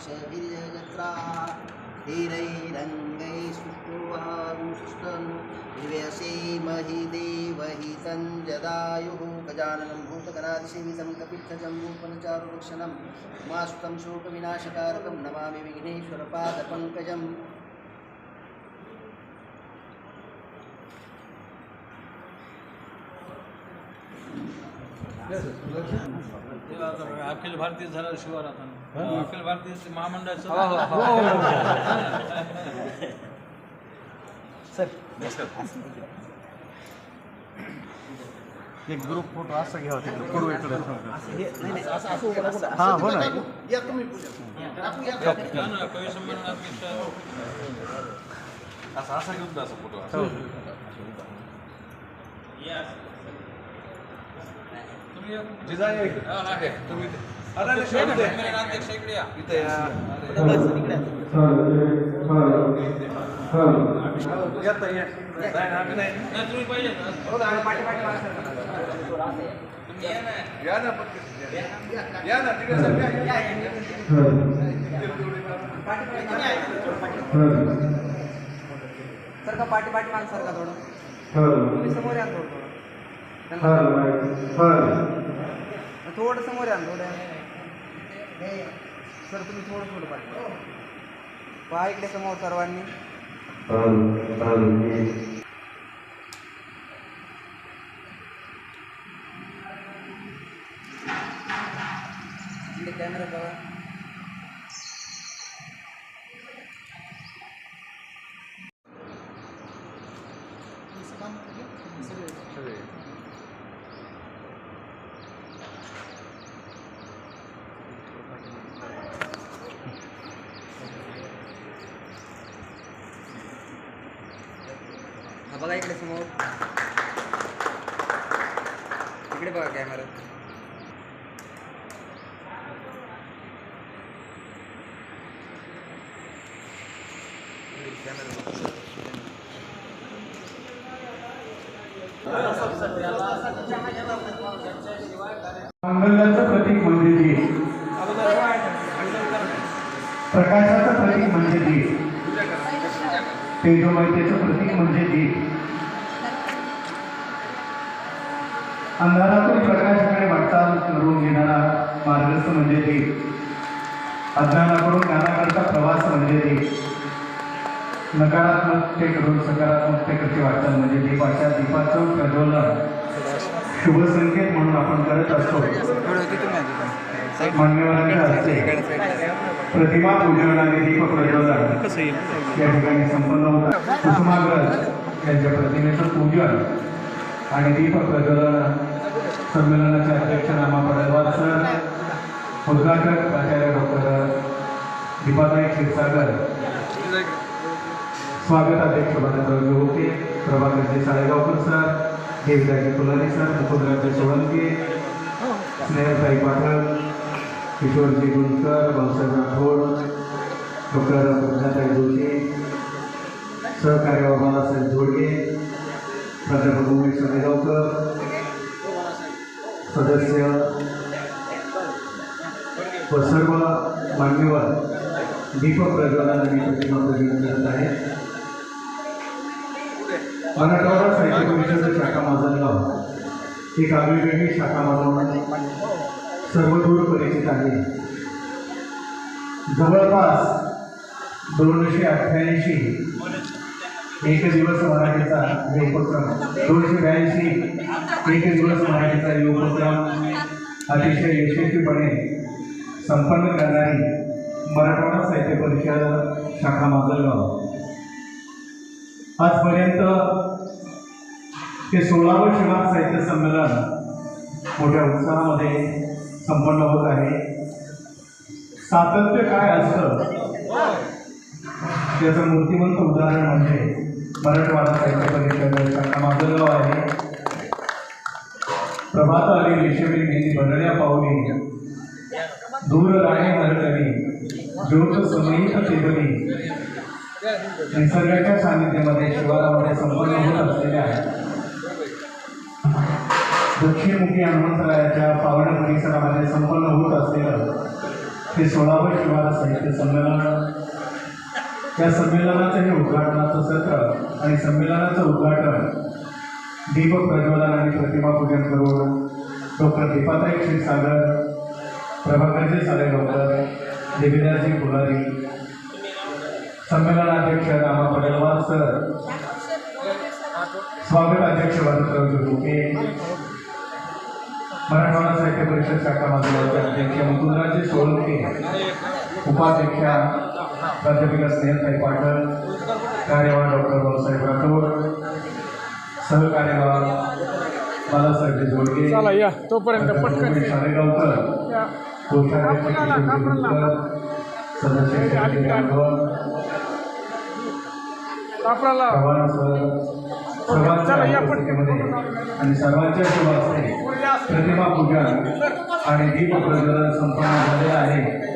क्षीर्यजत्रा धीरैरङ्गैः सुष्ठुवारुस्तनु दिव्यसेमहि देवहि तञ्जदायुः गजाननं भूतगणादिसेवितं कपित्थजम्बूपनचारुरक्षणं उमासुतं शोकविनाशकारकं नमामि विघ्नेश्वरपादपङ्कजम् अखिल भारतीय झालं शिवरात्र अखिल भारतीय महामंडळाचं एक ग्रुप फ़ोटो असा घ्यावा तिकडे पूर्व इकडे. हा हो ना. असा असा घेऊन जा फ़ोटो तुम्ही या. जिजा या इकडे. हा, आहे. तुम्ही इथे. अरे. संमेलनाध्यक्ष इकडे या. इथे या. ना. या ना. तिकडे सर का पाठी पाठी माग सर का थोडं तुम्ही समोर या थोडं थोडं समोर या ना सर तुम्ही थोडं थोडं पाठी पहा इकडे समोर सर्वांनी. इकडे कॅमेरा बघा. हा बघा इकडे समोर. इकडे बघा कॅमेरा मंगल्याचं प्रतीक म्हणजे प्रकाशाचं प्रतीक म्हणजे तेजोमयतेचं प्रतीक म्हणजे दीप. अंधारातून प्रकाशाकडे वाटचाल करून घेणारा मार्गस्थ म्हणजे दीप. अज्ञानाकडून ज्ञानाकडचा प्रवास म्हणजे दीप. ते सकारात्मकतेकडची वाटचाल म्हणजे दीप अशा दीपाचं प्रज्वलन. शुभ संकेत म्हणून आपण करत असतो. मान्यवरांच्या हस्ते प्रतिमा पूजन आणि दीप प्रज्वलन या ठिकाणी संपन्न होतात कुसुमाग्रज यांच्या प्रतिमेचं पूजन आणि दीप प्रज्वलन संमेलनाचे अध्यक्ष रामा पडलवार सर उद्घाटक प्राचार्य डॉक्टर दीपाताई क्षीरसागर. स्वागत अध्यक्ष भरतराव होते Prabhakarji Salegaonkar sir Devdaji Phulari sir Mukundraje Solanke Snehatai Pathak Kishorji Gunjkar Bhausaheb Rathod doctor Pradnyatai Joshi सहकार्य बाबासाहेब जोडगे प्राध्यापक उमेश साळेगावकर सदस्य व सर्व मान्यवर दीपक प्रज्वलन आणि प्रतिमा प्रज्वलन करत आहेत. मराठवाडा साहित्य परिषद शाखा माजलगाव एक आगळीवेगळी शाखा म्हणून सर्वदूर परिचित आहे. जवळपास दोनशे अठ्ठ्याऐंशी एक दिवस मराठीचा उपक्रम दोनशे ब्याऐंशी एक दिवस मराठीचा उपक्रम अतिशय यशस्वीपणे संपन्न करणारी मराठवाडा साहित्य परिषद शाखा माजलगाव आजपर्यंत ते सोळावं शिवार साहित्य संमेलन मोठ्या उत्साहामध्ये संपन्न होत आहे. सातत्य काय असतं? त्याचं मूर्तिमंत उदाहरण म्हणजे मराठवाडा साहित्य परिषद माझं गाव आहे. प्रभात आली रेशमी मेहंदी भरल्या पावली. दूर राणे हरकरी ज्योत समयित चेतनी निसर्गाच्या सानिध्यामध्ये शिवारामध्ये संपन्न होत आहे दक्षिणमुखी हनुमंतरायाच्या पावण परिसरामध्ये संपन्न होत असलेलं ते सोळावं शिवार साहित्य संमेलन. या संमेलनाचं हे उद्घाटनाचं सत्र आणि संमेलनाचं उद्घाटन दीपक प्रज्वलन आणि प्रतिमा पूजन करून डॉक्टर दीपाताई क्षीरसागर प्रभाकरजी साले डॉक्टर देवीदासजी फुलारी संमेलनाध्यक्ष रामा पडलवार सर स्वागत अध्यक्ष भरतराव जोडुके मराठवाडा साहित्य परिषद शाखा माधवाचे अध्यक्ष मुकुंदराजे सोळंके. उपाध्यक्षा प्राध्यापिका स्नेहताई पाटण. कार्यवाह डॉक्टर बाबासाहेब राठोड. सहकार्यवाह बालासाहेब या तोपर्यंत पटकन. या. कोषाध्यक्ष सदस्य आपल्याला सर्वांच्या आणि सर्वांच्या शुभ प्रतिमा पूजन आणि दीप प्रज्वलन संपन्न झालेलं आहे.